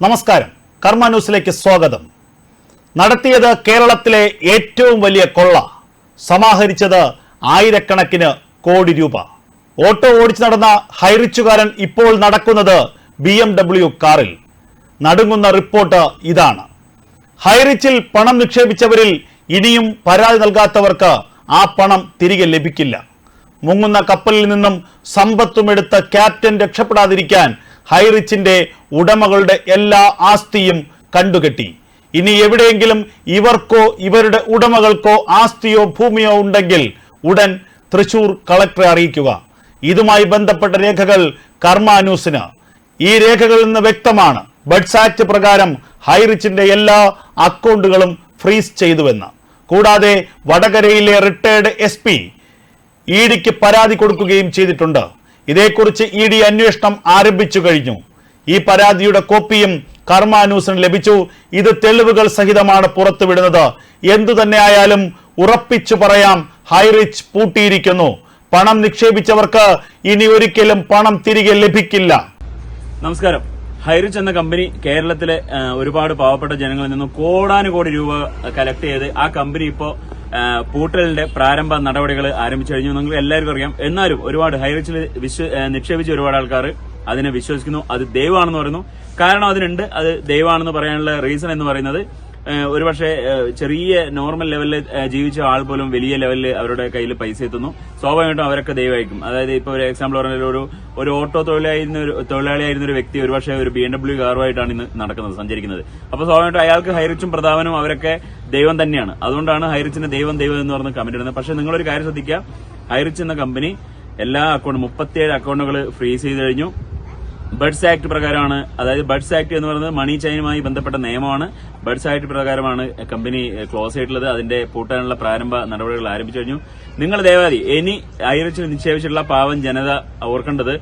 നമസ്കാരം. കർമ്മ ന്യൂസിലേക്ക് സ്വാഗതം. നടത്തിയത് കേരളത്തിലെ ഏറ്റവും വലിയ കൊള്ള. സമാഹരിച്ചത് ആയിരക്കണക്കിന് കോടി രൂപ. ഓട്ടോ ഓടിച്ചു നടന്ന ഹൈറിച്ചുകാരൻ ഇപ്പോൾ നടക്കുന്നത് ബി എം ഡബ്ല്യു കാറിൽ. നടുങ്ങുന്ന റിപ്പോർട്ട് ഇതാണ്. ഹൈറിച്ചിൽ പണം നിക്ഷേപിച്ചവരിൽ ഇനിയും പരാതി നൽകാത്തവർക്ക് ആ പണം തിരികെ ലഭിക്കില്ല. മുങ്ങുന്ന കപ്പലിൽ നിന്നും സമ്പത്തുമെടുത്ത ക്യാപ്റ്റൻ രക്ഷപ്പെടാതിരിക്കാൻ ഹൈറിച്ചിന്റെ ഉടമകളുടെ എല്ലാ ആസ്തിയും കണ്ടുകെട്ടി. ഇനി എവിടെയെങ്കിലും ഇവർക്കോ ഇവരുടെ ഉടമകൾക്കോ ആസ്തിയോ ഭൂമിയോ ഉണ്ടെങ്കിൽ ഉടൻ തൃശൂർ കളക്ടറെ അറിയിക്കുക. ഇതുമായി ബന്ധപ്പെട്ട രേഖകൾ കർമാന്യൂസിന് ഈ രേഖകളിൽ നിന്ന് വ്യക്തമാണ് ബഡ്സ് ആക്ട് പ്രകാരം ഹൈറിച്ചിന്റെ എല്ലാ അക്കൗണ്ടുകളും ഫ്രീസ് ചെയ്തുവെന്ന്. കൂടാതെ വടകരയിലെ റിട്ടയർഡ് എസ് പി ഇ ഡിക്ക് പരാതി കൊടുക്കുകയും ചെയ്തിട്ടുണ്ട്. ഇതേക്കുറിച്ച് ഇ ഡി അന്വേഷണം ആരംഭിച്ചു കഴിഞ്ഞു. ഈ പരാതിയുടെ കോപ്പിയും കർമ്മ ലഭിച്ചു. ഇത് തെളിവുകൾ സഹിതമാണ് പുറത്തുവിടുന്നത്. എന്തു തന്നെ ആയാലും ഉറപ്പിച്ചു പറയാം ഹൈറിച്ച് പൂട്ടിയിരിക്കുന്നു. പണം നിക്ഷേപിച്ചവർക്ക് ഇനി ഒരിക്കലും പണം തിരികെ ലഭിക്കില്ല. നമസ്കാരം. ഹൈറിച്ച് എന്ന കമ്പനി കേരളത്തിലെ ഒരുപാട് പാവപ്പെട്ട ജനങ്ങളിൽ നിന്നും കോടാനുകോടി രൂപ കലക്ട് ചെയ്ത് ആ കമ്പനി ഇപ്പോ ആ, പൂട്ടലിന്റെ പ്രാരംഭ നടപടികൾ ആരംഭിച്ചു കഴിഞ്ഞു. നിങ്ങൾ എല്ലാവർക്കും അറിയാം. എന്നാലും ഒരുപാട് ഹൈറിച്ചിൽ വിശ്വ നിക്ഷേപിച്ച ഒരുപാട് ആൾക്കാർ അതിനെ വിശ്വസിക്കുന്നു. അത് ദൈവമാണെന്ന് പറയുന്നു. കാരണം അതിനുണ്ട്. അത് ദൈവമാണെന്ന് പറയാനുള്ള റീസൺ എന്ന് പറയുന്നത് ഒരുപക്ഷെ ചെറിയ നോർമൽ ലെവലിൽ ജീവിച്ച ആൾ പോലും വലിയ ലെവലിൽ അവരുടെ കയ്യിൽ പൈസ എത്തുന്നു. സ്വാഭാവികമായിട്ടും അവരൊക്കെ ദൈവമായിരിക്കും. അതായത് ഇപ്പോൾ ഒരു എക്സാമ്പിൾ പറഞ്ഞാൽ ഒരു ഒരു ഓട്ടോ തൊഴിലായിരുന്ന ഒരു തൊഴിലാളിയായിരുന്ന ഒരു വ്യക്തി ഒരുപക്ഷെ ഒരു ബി എം ഡബ്ല്യു കാറുമായിട്ടാണ് ഇന്ന് നടക്കുന്നത് സഞ്ചരിക്കുന്നത്. അപ്പോൾ സ്വാഭാവികമായിട്ടും അയാൾക്ക് ഹൈറിച്ചും പ്രധാനവും അവരൊക്കെ ദൈവം തന്നെയാണ്. അതുകൊണ്ടാണ് ഹൈറിച്ചിന് ദൈവം ദൈവം എന്ന് പറഞ്ഞ് കമന്റ് ഇടുന്നത്. പക്ഷെ നിങ്ങളൊരു കാര്യം ശ്രദ്ധിക്കുക. ഹൈറിച്ച് എന്ന കമ്പനി എല്ലാ അക്കൗണ്ട് മുപ്പത്തിയേഴ് അക്കൗണ്ടുകൾ ഫ്രീസ് ചെയ്ത് കഴിഞ്ഞു. ബഡ്സ് ആക്ട് പ്രകാരമാണ് അതായത് ബഡ്സ് ആക്ട് എന്ന് പറയുന്നത് മണി ചെയിനുമായി ബന്ധപ്പെട്ട നിയമമാണ്. ബഡ്സ് ആക്ട് പ്രകാരമാണ് കമ്പനി ക്ലോസ് ആയിട്ടുള്ളത് അതിന്റെ പൂട്ടാനുള്ള പ്രാരംഭ നടപടികൾ ആരംഭിച്ചു കഴിഞ്ഞു. നിങ്ങൾ ദയവാതി ഇനി അയറിച്ച് നിക്ഷേപിച്ചിട്ടുള്ള പാവം ജനത ഓർക്കേണ്ടത്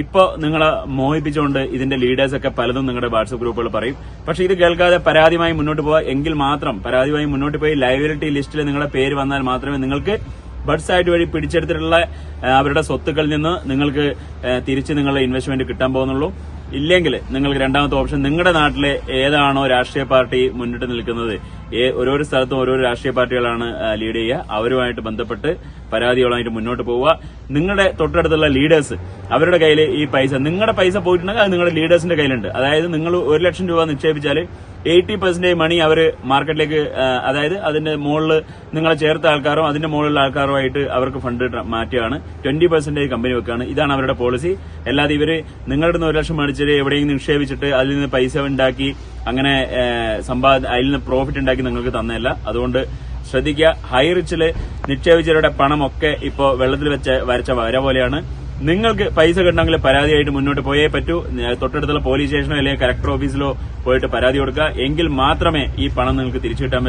ഇപ്പോ നിങ്ങളെ മോഹിപ്പിച്ചുകൊണ്ട് ഇതിന്റെ ലീഡേഴ്സ് ഒക്കെ പലതും നിങ്ങളുടെ വാട്സപ്പ് ഗ്രൂപ്പുകൾ പറയും. പക്ഷെ ഇത് കേൾക്കാതെ പരാതിയുമായി മുന്നോട്ട് പോവുക. എങ്കിൽ മാത്രം പരാതിയുമായി മുന്നോട്ട് പോയി ലയബിലിറ്റി ലിസ്റ്റിൽ നിങ്ങളുടെ പേര് വന്നാൽ മാത്രമേ നിങ്ങൾക്ക് ബഡ് ആയിട്ട് വഴി പിടിച്ചെടുത്തിട്ടുള്ള അവരുടെ സ്വത്തുക്കളിൽ നിന്ന് നിങ്ങൾക്ക് തിരിച്ച് നിങ്ങളുടെ ഇൻവെസ്റ്റ്മെന്റ് കിട്ടാൻ പോകുന്നുള്ളൂ. ഇല്ലെങ്കിൽ നിങ്ങൾക്ക് രണ്ടാമത്തെ ഓപ്ഷൻ നിങ്ങളുടെ നാട്ടിലെ ഏതാണോ രാഷ്ട്രീയ പാർട്ടി മുന്നിട്ട് നിൽക്കുന്നത്. ഓരോരോ സ്ഥലത്തും ഓരോരോ രാഷ്ട്രീയ പാർട്ടികളാണ് ലീഡ് ചെയ്യുക. അവരുമായിട്ട് ബന്ധപ്പെട്ട് പരാതികളുമായിട്ട് മുന്നോട്ട് പോവുക. നിങ്ങളുടെ തൊട്ടടുത്തുള്ള ലീഡേഴ്സ് അവരുടെ കയ്യിൽ ഈ പൈസ നിങ്ങളുടെ പൈസ പോയിട്ടുണ്ടെങ്കിൽ അത് നിങ്ങളുടെ ലീഡേഴ്സിന്റെ കയ്യിലുണ്ട്. അതായത് നിങ്ങൾ ഒരു ലക്ഷം രൂപ നിക്ഷേപിച്ചാൽ എയ്റ്റി പെർസെന്റേജ് മണി അവർ മാർക്കറ്റിലേക്ക് അതായത് അതിന്റെ മുകളിൽ നിങ്ങളെ ചേർത്ത ആൾക്കാരും അതിന്റെ മുകളിലുള്ള ആൾക്കാരുമായിട്ട് അവർക്ക് ഫണ്ട് മാറ്റുകയാണ്. ട്വന്റി പെർസെന്റേജ് കമ്പനി വെക്കുകയാണ്. ഇതാണ് അവരുടെ പോളിസി. അല്ലാതെ ഇവർ നിങ്ങളുടെ നിന്ന് ഒരു ലക്ഷം മേടിച്ചിട്ട് എവിടെയെങ്കിലും നിക്ഷേപിച്ചിട്ട് അതിൽ നിന്ന് പൈസ ഉണ്ടാക്കി അങ്ങനെ സമ്പാദ അതിൽ നിന്ന് പ്രോഫിറ്റ് ഉണ്ടാക്കി നിങ്ങൾക്ക് തന്നതല്ല. അതുകൊണ്ട് ശ്രദ്ധിക്കുക. ഹൈ റിച്ചിൽ നിക്ഷേപിച്ചവരുടെ പണമൊക്കെ ഇപ്പോൾ വെള്ളത്തിൽ വെച്ച വരച്ച വര പോലെയാണ്. നിങ്ങൾക്ക് പൈസ കിട്ടണമെങ്കിൽ പരാതിയായിട്ട് മുന്നോട്ട് പോയേ പറ്റൂ. തൊട്ടടുത്തുള്ള പോലീസ് സ്റ്റേഷനോ അല്ലെങ്കിൽ കലക്ടർ ഓഫീസിലോ പോയിട്ട് പരാതി കൊടുക്കുക. എങ്കിൽ മാത്രമേ ഈ പണം നിങ്ങൾക്ക് തിരിച്ചു കിട്ടാൻ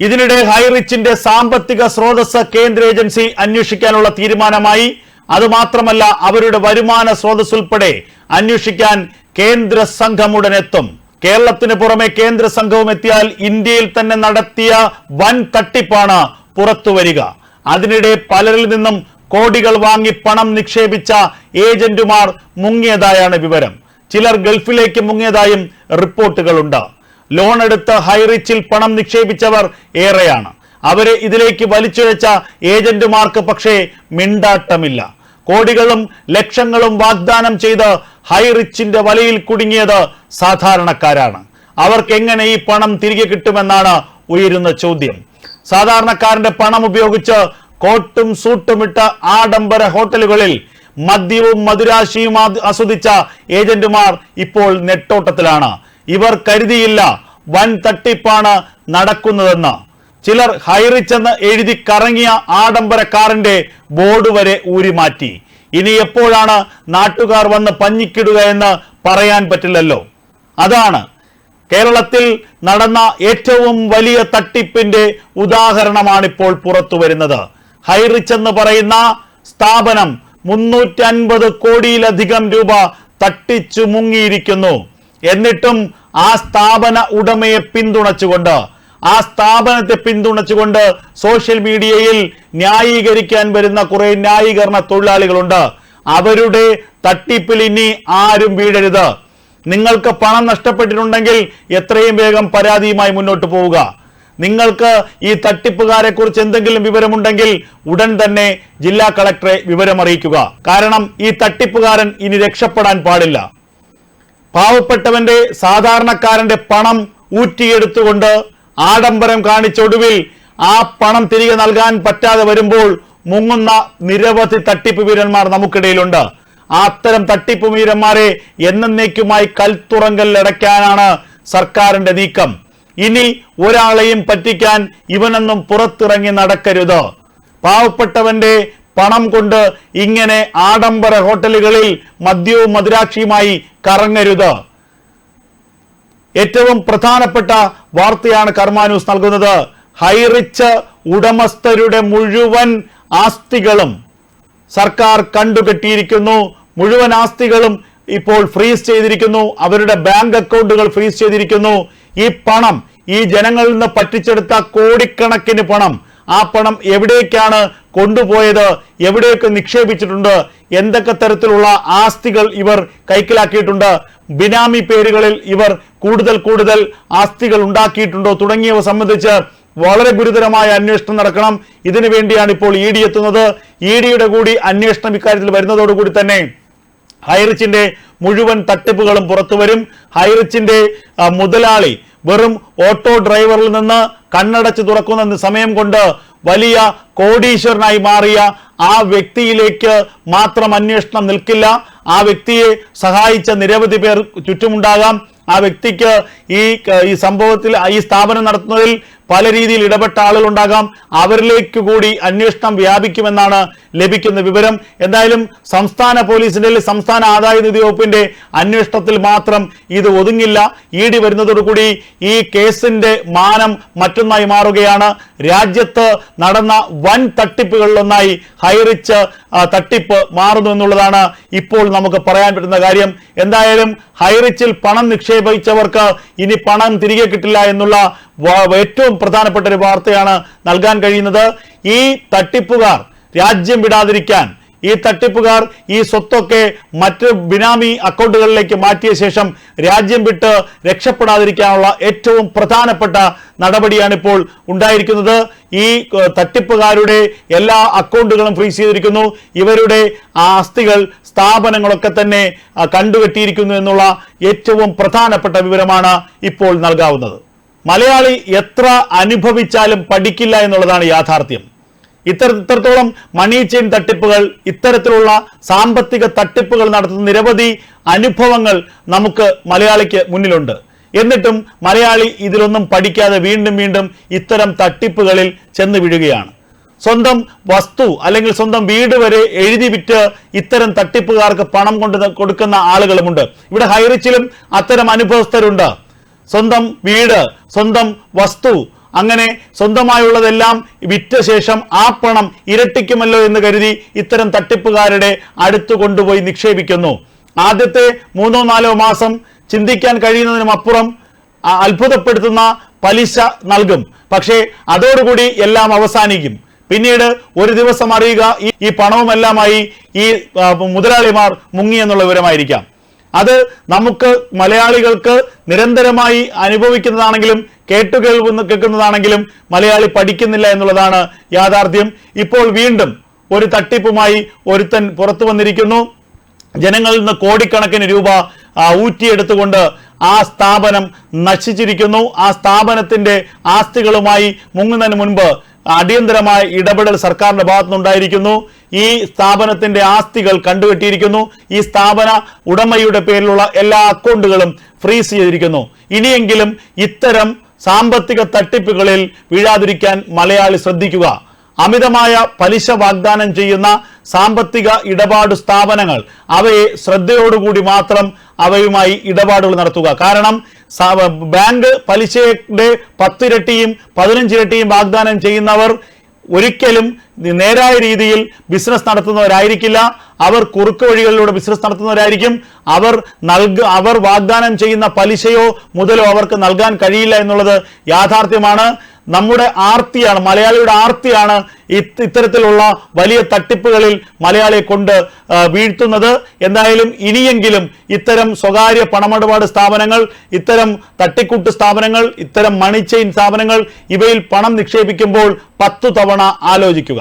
ഇതിനിടെ ഹൈറിച്ചിന്റെ സാമ്പത്തിക സ്രോതസ് കേന്ദ്ര ഏജൻസി അന്വേഷിക്കാനുള്ള തീരുമാനമായി. അതുമാത്രമല്ല അവരുടെ വരുമാന സ്രോതസ് ഉൾപ്പെടെ അന്വേഷിക്കാൻ കേന്ദ്ര സംഘം ഉടൻ എത്തും കേരളത്തിന് പുറമെ കേന്ദ്ര സംഘവും എത്തിയാൽ ഇന്ത്യയിൽ തന്നെ നടത്തിയ വൻ തട്ടിപ്പാണ് പുറത്തുവരിക അതിനിടെ പലരിൽ നിന്നും കോടികൾ വാങ്ങി പണം നിക്ഷേപിച്ച ഏജന്റുമാർ മുങ്ങിയതായാണ് വിവരം. ചിലർ ഗൾഫിലേക്ക് മുങ്ങിയതായും റിപ്പോർട്ടുകളുണ്ട്. ലോൺ എടുത്ത് ഹൈറിച്ചിൽ പണം നിക്ഷേപിച്ചവർ ഏറെയാണ്. അവരെ ഇതിലേക്ക് വലിച്ചിഴച്ച ഏജന്റുമാർക്ക് പക്ഷേ മിണ്ടാട്ടമില്ല. കോടികളും ലക്ഷങ്ങളും വാഗ്ദാനം ചെയ്ത് ഹൈറിച്ചിന്റെ വലയിൽ കുടുങ്ങിയത് സാധാരണക്കാരാണ്. അവർക്ക് എങ്ങനെ ഈ പണം തിരികെ കിട്ടുമെന്നാണ് ഉയരുന്ന ചോദ്യം. സാധാരണക്കാരന്റെ പണം ഉപയോഗിച്ച് കോട്ടും സൂട്ടുമിട്ട ആഡംബര ഹോട്ടലുകളിൽ മദ്യവും മധുരാശിയും ആസ്വദിച്ച ഏജന്റുമാർ ഇപ്പോൾ നെട്ടോട്ടത്തിലാണ്. ഇവർ കരുതിയില്ല വൻ തട്ടിപ്പാണ് നടക്കുന്നതെന്ന്. ചിലർ ഹൈറിച്ചെന്ന് എഴുതി കറങ്ങിയ ആഡംബര കാറിന്റെ ബോർഡ് വരെ ഊരിമാറ്റി. ഇനി എപ്പോഴാണ് നാട്ടുകാർ വന്ന് പഞ്ഞിക്കിടുക എന്ന് പറയാൻ പറ്റില്ലല്ലോ. അതാണ് കേരളത്തിൽ നടന്ന ഏറ്റവും വലിയ തട്ടിപ്പിന്റെ ഉദാഹരണമാണിപ്പോൾ പുറത്തു വരുന്നത് ഹൈറിച്ച് എന്ന് പറയുന്ന സ്ഥാപനം മുന്നൂറ്റി അൻപത് കോടിയിലധികം രൂപ തട്ടിച്ചു മുങ്ങിയിരിക്കുന്നു. എന്നിട്ടും ആ സ്ഥാപന ഉടമയെ പിന്തുണച്ചുകൊണ്ട് ആ സ്ഥാപനത്തെ പിന്തുണച്ചുകൊണ്ട് സോഷ്യൽ മീഡിയയിൽ ന്യായീകരിക്കാൻ വരുന്ന കുറെ ന്യായീകരണ തൊഴിലാളികളുണ്ട്. അവരുടെ തട്ടിപ്പിൽ ഇനി ആരും വീഴരുത്. നിങ്ങൾക്ക് പണം നഷ്ടപ്പെട്ടിട്ടുണ്ടെങ്കിൽ എത്രയും വേഗം പരാതിയുമായി മുന്നോട്ട് പോവുക. നിങ്ങൾക്ക് ഈ തട്ടിപ്പുകാരെ കുറിച്ച് എന്തെങ്കിലും വിവരമുണ്ടെങ്കിൽ ഉടൻ തന്നെ ജില്ലാ കളക്ടറെ വിവരമറിയിക്കുക. കാരണം ഈ തട്ടിപ്പുകാരൻ ഇനി രക്ഷപ്പെടാൻ പാടില്ല. പാവപ്പെട്ടവന്റെ സാധാരണക്കാരന്റെ പണം ഊറ്റിയെടുത്തുകൊണ്ട് ആഡംബരം കാണിച്ചൊടുവിൽ ആ പണം തിരികെ നൽകാൻ പറ്റാതെ വരുമ്പോൾ മുങ്ങുന്ന നിരവധി തട്ടിപ്പ് വീരന്മാർ നമുക്കിടയിലുണ്ട്. അത്തരം തട്ടിപ്പ് വീരന്മാരെ എന്നേക്കുമായി കൽത്തുറങ്കലിലടയ്ക്കാനാണ് സർക്കാരിന്റെ നീക്കം. ഇനി ഒരാളെയും പറ്റിക്കാൻ ഇവനൊന്നും പുറത്തിറങ്ങി നടക്കരുത്. പാവപ്പെട്ടവന്റെ പണം കൊണ്ട് ഇങ്ങനെ ആഡംബര ഹോട്ടലുകളിൽ മദ്യവും മധുരാക്ഷിയുമായി കറങ്ങരുത്. ഏറ്റവും പ്രധാനപ്പെട്ട വാർത്തയാണ് കർമാനൂസ് നൽകുന്നത്. ഹൈറിച്ച് ഉടമസ്ഥരുടെ മുഴുവൻ ആസ്തികളും സർക്കാർ കണ്ടുകെട്ടിയിരിക്കുന്നു. മുഴുവൻ ആസ്തികളും ഇപ്പോൾ ഫ്രീസ് ചെയ്തിരിക്കുന്നു. അവരുടെ ബാങ്ക് അക്കൗണ്ടുകൾ ഫ്രീസ് ചെയ്തിരിക്കുന്നു. ഈ പണം ഈ ജനങ്ങളിൽ നിന്ന് പറ്റിച്ചെടുത്ത കോടിക്കണക്കിന് പണം ആ പണം എവിടേക്കാണ് കൊണ്ടുപോയത്? എവിടെയൊക്കെ നിക്ഷേപിച്ചിട്ടുണ്ട്? എന്തൊക്കെ തരത്തിലുള്ള ആസ്തികൾ ഇവർ കൈക്കലാക്കിയിട്ടുണ്ട്? ബിനാമി പേരുകളിൽ ഇവർ കൂടുതൽ കൂടുതൽ ആസ്തികൾ ഉണ്ടാക്കിയിട്ടുണ്ടോ? തുടങ്ങിയവ സംബന്ധിച്ച് വളരെ ഗുരുതരമായ അന്വേഷണം നടക്കണം. ഇതിനു വേണ്ടിയാണ് ഇപ്പോൾ ഇ ഡി എത്തുന്നത്. ഇ ഡിയുടെ കൂടി അന്വേഷണം ഇക്കാര്യത്തിൽ വരുന്നതോടുകൂടി തന്നെ ഹൈറിച്ചിന്റെ മുഴുവൻ തട്ടിപ്പുകളും പുറത്തു വരും. ഹൈറിച്ചിന്റെ മുതലാളി വെറും ഓട്ടോ ഡ്രൈവറിൽ നിന്ന് കണ്ണടച്ച് തുറക്കുന്ന സമയം കൊണ്ട് വലിയ കോടീശ്വരനായി മാറിയ ആ വ്യക്തിയിലേക്ക് മാത്രം അന്വേഷണം നിൽക്കില്ല. ആ വ്യക്തിയെ സഹായിച്ച നിരവധി പേർ ചുറ്റുമുണ്ടാകാം. ആ വ്യക്തിക്ക് ഈ ഈ സംഭവത്തിൽ ഈ സ്ഥാപനം നടത്തുന്നതിൽ പല രീതിയിൽ ഇടപെട്ട ആളുകളുണ്ടാകാം. അവരിലേക്ക് കൂടി അന്വേഷണം വ്യാപിക്കുമെന്നാണ് ലഭിക്കുന്ന വിവരം. എന്തായാലും സംസ്ഥാന പോലീസിന്റെ സംസ്ഥാന ആദായ നിധി വകുപ്പിന്റെ അന്വേഷണത്തിൽ മാത്രം ഇത് ഒതുങ്ങില്ല. ഇ ഡി വരുന്നതോടുകൂടി ഈ കേസിന്റെ മാനം മറ്റൊന്നായി മാറുകയാണ്. രാജ്യത്ത് നടന്ന വൻ തട്ടിപ്പുകളിലൊന്നായി ഹൈറിച്ച് തട്ടിപ്പ് മാറുന്നു എന്നുള്ളതാണ് ഇപ്പോൾ നമുക്ക് പറയാൻ പറ്റുന്ന കാര്യം. എന്തായാലും ഹൈറിച്ചിൽ പണം നിക്ഷേപിച്ചവർക്ക് ഇനി പണം തിരികെ കിട്ടില്ല എന്നുള്ള ഏറ്റവും പ്രധാനപ്പെട്ട ഒരു വാർത്തയാണ് നൽകാൻ കഴിയുന്നത്. ഈ തട്ടിപ്പുകാർ രാജ്യം വിടാതിരിക്കാൻ ഈ തട്ടിപ്പുകാർ ഈ സ്വത്തൊക്കെ മറ്റ് ബിനാമി അക്കൗണ്ടുകളിലേക്ക് മാറ്റിയ ശേഷം രാജ്യം വിട്ട് രക്ഷപ്പെടാതിരിക്കാനുള്ള ഏറ്റവും പ്രധാനപ്പെട്ട നടപടിയാണ് ഇപ്പോൾ ഉണ്ടായിരിക്കുന്നത്. ഈ തട്ടിപ്പുകാരുടെ എല്ലാ അക്കൗണ്ടുകളും ഫ്രീസ് ചെയ്തിരിക്കുന്നു. ഇവരുടെ ആസ്തികൾ സ്ഥാപനങ്ങളൊക്കെ തന്നെ കണ്ടുകെട്ടിയിരിക്കുന്നു എന്നുള്ള ഏറ്റവും പ്രധാനപ്പെട്ട വിവരമാണ് ഇപ്പോൾ നൽകാവുന്നത്. മലയാളി എത്ര അനുഭവിച്ചാലും പഠിക്കില്ല എന്നുള്ളതാണ് യാഥാർത്ഥ്യം. ഇത്തര ഇത്രത്തോളം മണി ചെയിൻ തട്ടിപ്പുകൾ ഇത്തരത്തിലുള്ള സാമ്പത്തിക തട്ടിപ്പുകൾ നടത്തുന്ന നിരവധി അനുഭവങ്ങൾ നമുക്ക് മലയാളിക്ക് മുന്നിലുണ്ട്. എന്നിട്ടും മലയാളി ഇതിലൊന്നും പഠിക്കാതെ വീണ്ടും വീണ്ടും ഇത്തരം തട്ടിപ്പുകളിൽ ചെന്ന് വീഴുകയാണ്. സ്വന്തം വസ്തു അല്ലെങ്കിൽ സ്വന്തം വീട് വരെ എഴുതി വിറ്റ് ഇത്തരം തട്ടിപ്പുകാർക്ക് പണം കൊണ്ട് കൊടുക്കുന്ന ആളുകളുമുണ്ട്. ഇവിടെ ഹൈറിച്ചിലും അത്തരം അനുഭവസ്ഥരുണ്ട്. സ്വന്തം വീട് സ്വന്തം വസ്തു അങ്ങനെ സ്വന്തമായുള്ളതെല്ലാം വിറ്റ ശേഷം ആ പണം ഇരട്ടിക്കുമല്ലോ എന്ന് കരുതി ഇത്തരം തട്ടിപ്പുകാരുടെ അടുത്തു കൊണ്ടുപോയി നിക്ഷേപിക്കുന്നു. ആദ്യത്തെ മൂന്നോ നാലോ മാസം ചിന്തിക്കാൻ കഴിയുന്നതിനും അപ്പുറം അത്ഭുതപ്പെടുത്തുന്ന പലിശ നൽകും. പക്ഷേ അതോടുകൂടി എല്ലാം അവസാനിക്കും. പിന്നീട് ഒരു ദിവസം അറിയുക ഈ പണവുമെല്ലാമായി ഈ മുതലാളിമാർ മുങ്ങി എന്നുള്ള വിവരമായിരിക്കാം. അത് നമുക്ക് മലയാളികൾക്ക് നിരന്തരമായി അനുഭവിക്കുന്നതാണെങ്കിലും കേട്ടു കേൾക്കുന്ന കേൾക്കുന്നതാണെങ്കിലും മലയാളി പഠിക്കുന്നില്ല എന്നുള്ളതാണ് യാഥാർത്ഥ്യം. ഇപ്പോൾ വീണ്ടും ഒരു തട്ടിപ്പുമായി ഒരുത്തൻ പുറത്തു വന്നിരിക്കുന്നു. ജനങ്ങളിൽ നിന്ന് കോടിക്കണക്കിന് രൂപ ഊറ്റിയെടുത്തുകൊണ്ട് ആ സ്ഥാപനം നശിച്ചിരിക്കുന്നു. ആ സ്ഥാപനത്തിന്റെ ആസ്തികളുമായി മുങ്ങുന്നതിന് മുൻപ് അടിയന്തരമായ ഇടപെടൽ സർക്കാരിന്റെ ഭാഗത്തുനിന്നുണ്ടായിരിക്കുന്നു. ഈ സ്ഥാപനത്തിന്റെ ആസ്തികൾ കണ്ടുകെട്ടിയിരിക്കുന്നു ഈ സ്ഥാപന ഉടമയുടെ പേരിലുള്ള എല്ലാ അക്കൗണ്ടുകളും ഫ്രീസ് ചെയ്തിരിക്കുന്നു. ഇനിയെങ്കിലും ഇത്തരം സാമ്പത്തിക തട്ടിപ്പുകളിൽ വീഴാതിരിക്കാൻ മലയാളി ശ്രദ്ധിക്കുക. അമിതമായ പലിശ വാഗ്ദാനം ചെയ്യുന്ന സാമ്പത്തിക ഇടപാട് സ്ഥാപനങ്ങൾ. അവയെ ശ്രദ്ധയോടുകൂടി മാത്രം അവയുമായി ഇടപാടുകൾ നടത്തുക. കാരണം ബാങ്ക് പലിശയുടെ പത്തിരട്ടിയും പതിനഞ്ചിരട്ടിയും വാഗ്ദാനം ചെയ്യുന്നവർ ഒരിക്കലും നേരായ രീതിയിൽ ബിസിനസ് നടത്തുന്നവരായിരിക്കില്ല. അവർ കുറുക്ക് വഴികളിലൂടെ ബിസിനസ് നടത്തുന്നവരായിരിക്കും. അവർ നൽക അവർ വാഗ്ദാനം ചെയ്യുന്ന പലിശയോ മുതലോ അവർക്ക് നൽകാൻ കഴിയില്ല എന്നുള്ളത് യാഥാർത്ഥ്യമാണ്. നമ്മുടെ ആർത്തിയാണ് മലയാളിയുടെ ആർത്തിയാണ് ഇത്തരത്തിലുള്ള വലിയ തട്ടിപ്പുകളിൽ മലയാളിയെ കൊണ്ട് വീഴ്ത്തുന്നത്. എന്തായാലും ഇനിയെങ്കിലും ഇത്തരം സ്വകാര്യ പണമിടപാട് സ്ഥാപനങ്ങൾ ഇത്തരം തട്ടിക്കൂട്ട് സ്ഥാപനങ്ങൾ ഇത്തരം മണി ചെയിൻ സ്ഥാപനങ്ങൾ ഇവയിൽ പണം നിക്ഷേപിക്കുമ്പോൾ പത്തു തവണ ആലോചിക്കുക.